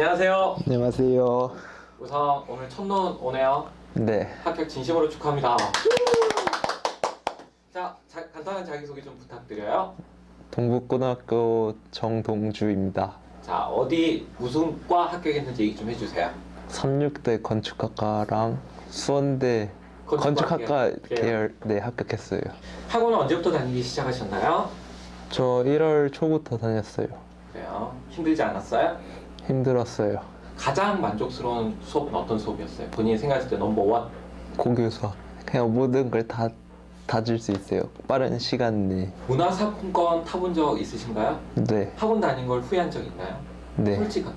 안녕하세요. 안녕하세요. 우선 오늘 첫눈 오네요. 네, 합격 진심으로 축하합니다. 자, 자, 간단한 자기소개 좀 부탁드려요. 동북고등학교 정동주입니다. 자, 어디 무슨 과 합격했는지 얘기 좀 해주세요. 36대 건축학과랑 수원대 건축학과. 계열 네 합격했어요. 학원은 언제부터 다니기 시작하셨나요? 저 1월 초부터 다녔어요. 그래요. 힘들지 않았어요? 힘들었어요. 가장 만족스러운 수업은 어떤 수업이었어요? 본인이 생각했을 때 넘버 원? 고교수학 그냥 모든 걸 다다줄수 있어요. 빠른 시간 내에. 문화상품권 타본 적 있으신가요? 네, 학원 다닌 걸 후회한 적 있나요? 네. 솔직하게.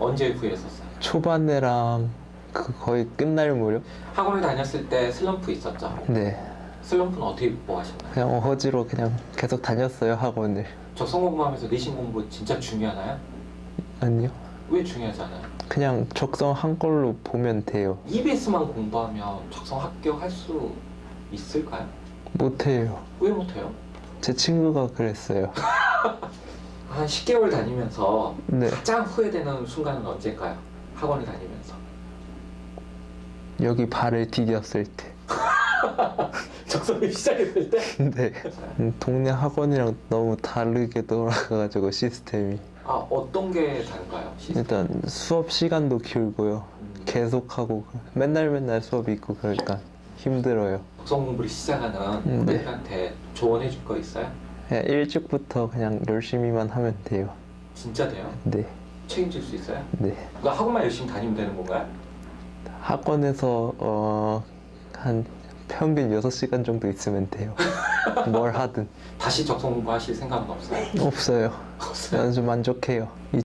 언제 후회했었어요? 초반에랑 그 거의 끝날 무렵. 학원을 다녔을 때 슬럼프 있었죠? 네, 슬럼프는 어떻게 극복하셨나요? 그냥 어거지로 그냥 계속 다녔어요 학원을. 적성 공부하면서 내신 공부 진짜 중요하나요? 아니요, 왜 중요하지 않아요? 그냥 적성한 걸로 보면 돼요. EBS만 공부하면 적성 합격할 수 있을까요? 못해요. 왜 못해요? 제 친구가 그랬어요. 한 10개월 다니면서 네, 가장 후회되는 순간은 언제일까요? 학원을 다니면서 여기 발을 디뎠을 때. 적성이 시작했을 때? 네. 음, 동네 학원이랑 너무 다르게 돌아가가지고 시스템이. 아 어떤 게 다른가요? 시스템? 일단 수업 시간도 길고요. 음, 계속 하고 맨날 맨날 수업이 있고 그러니까 힘들어요. 적성 공부를 시작하는 음, 네. 후배들한테 조언해 줄 거 있어요? 그냥 일찍부터 그냥 열심히만 하면 돼요. 진짜 돼요? 네, 책임질 수 있어요? 네. 그거 학원만 열심히 다니면 되는 건가요? 학원에서 어, 한 평균 6시간 정도 있으면 돼요. 뭘 하든. 다시 적성 공부하실 생각은 없어요? 없어요. 없어요? 아주 만족해요.